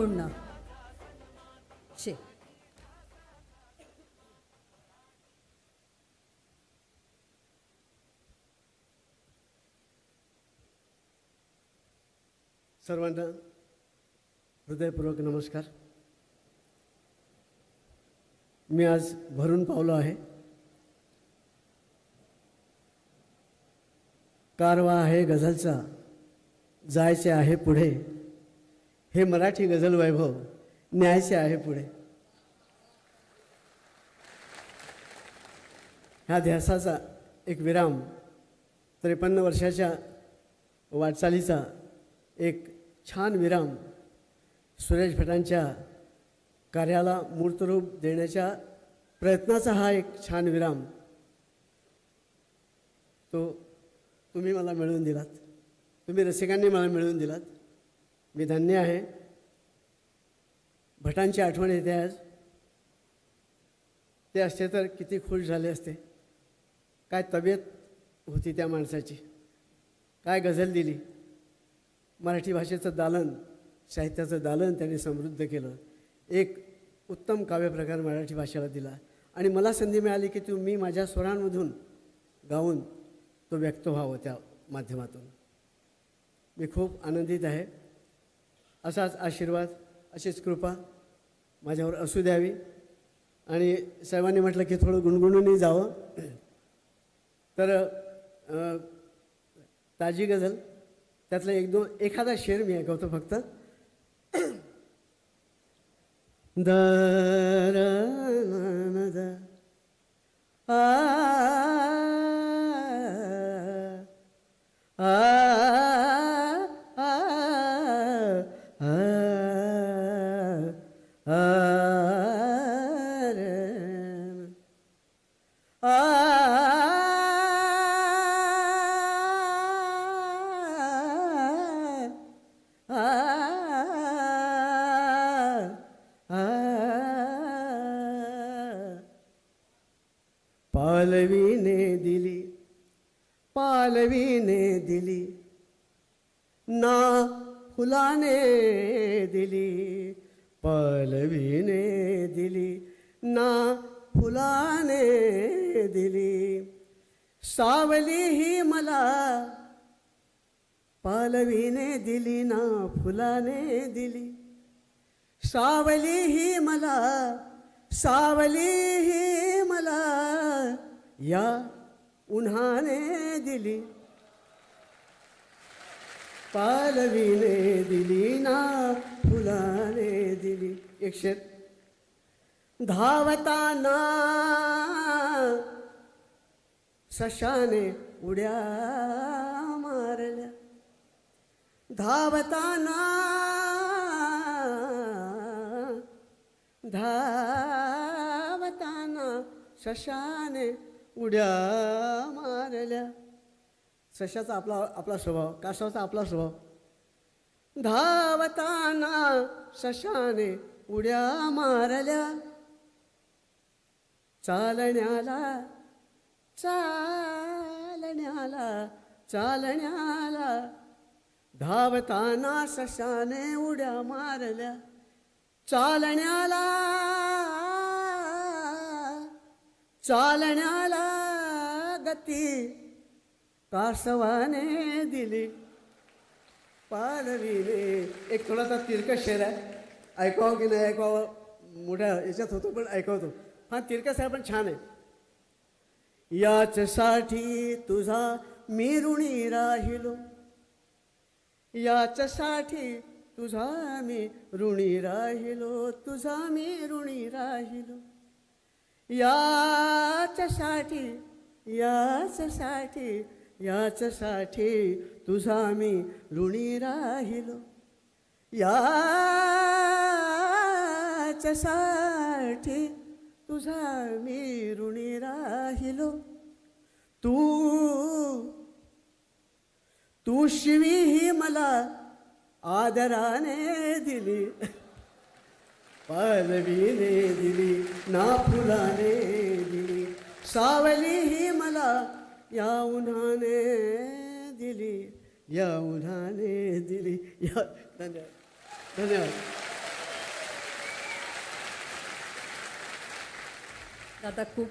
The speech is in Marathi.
गुणणं शे. सर्वांना हृदयपूर्वक नमस्कार. मी आज भरून पावलो आहे. कारवा आहे गझलचा. जायचे आहे पुढे. हे मराठी गझल वैभव न्यायचे आहे पुढे. ह्या ध्यासाचा एक विराम त्रेपन्न वर्षाच्या वाटचालीचा एक छान विराम सुरेश भटांच्या कार्याला मूर्तरूप देण्याच्या प्रयत्नाचा हा एक छान विराम तो तुम्ही मला मिळवून दिलात. तुम्ही रसिकांनी मला मिळवून दिलात. मी धन्य आहे. भटांची आठवण येते आज. ते असते तर किती खुश झाले असते. काय तब्येत होती त्या माणसाची. काय गझल दिली. मराठी भाषेचं दालन साहित्याचं दालन त्यांनी समृद्ध केलं. एक उत्तम काव्यप्रकार मराठी भाषेला दिला. आणि मला संधी मिळाली की तू मी माझ्या स्वरांमधून गाऊन तो व्यक्त व्हावं त्या माध्यमातून. मी खूप आनंदित आहे. असाच आशीर्वाद अशीच कृपा माझ्यावर असू द्यावी. आणि साहेबांनी म्हटलं की थोडं गुणगुणूनही जावं. तर ताजी गझल त्यातला एक दोन एखादा शेर मी ऐकवतो फक्त. दर पालवीने दिली पालवीने दिली ना फुलाने दिली पालवीने दिली ना फुलाने दिली. सावली ही मला पालवीने दिली ना फुलाने दिली. सावली ही मला सावली ही मला या उन्हाने दिली. पालवीने दिली ना फुलाने दिली. एक शेर. धावताना सशाने उड्या मारल्या. धावताना धावताना शशाने उड्या मारल्या. सशाचा आपला आपला स्वभाव कासवाचा आपला स्वभाव. धावताना सशाने उड्या मारल्या. चालण्याला चालण्याला चालण्याला. धावताना सशाने उड्या मारल्या. चालण्याला चालण्याला गती कासवाने दिली. पालवीने एक थोडासा तिरकस शेर आहे. ऐकावं की नाही ऐकावं? मोठ्या याच्यात होतो पण ऐकवतो. हा तिरकस आहे पण छान आहे. याचसाठी तुझा मी ऋणी राहिलो. याचसाठी तुझा मी ऋणी राहिलो. तुझा मी ऋणी राहिलो. याचसाठी याचसाठी याचसाठी तुझा मी ऋणी राहिलो. याचसाठी तुझा मी ऋणी राहिलो. तू तू शिवी ही मला आदराने दिली. पालवीने दिली ना फुलाने दिली. सावली ही मला या उन्हाने दिली या उन्हाने दिली. या धन्यवाद. धन्यवाद. दादा खूप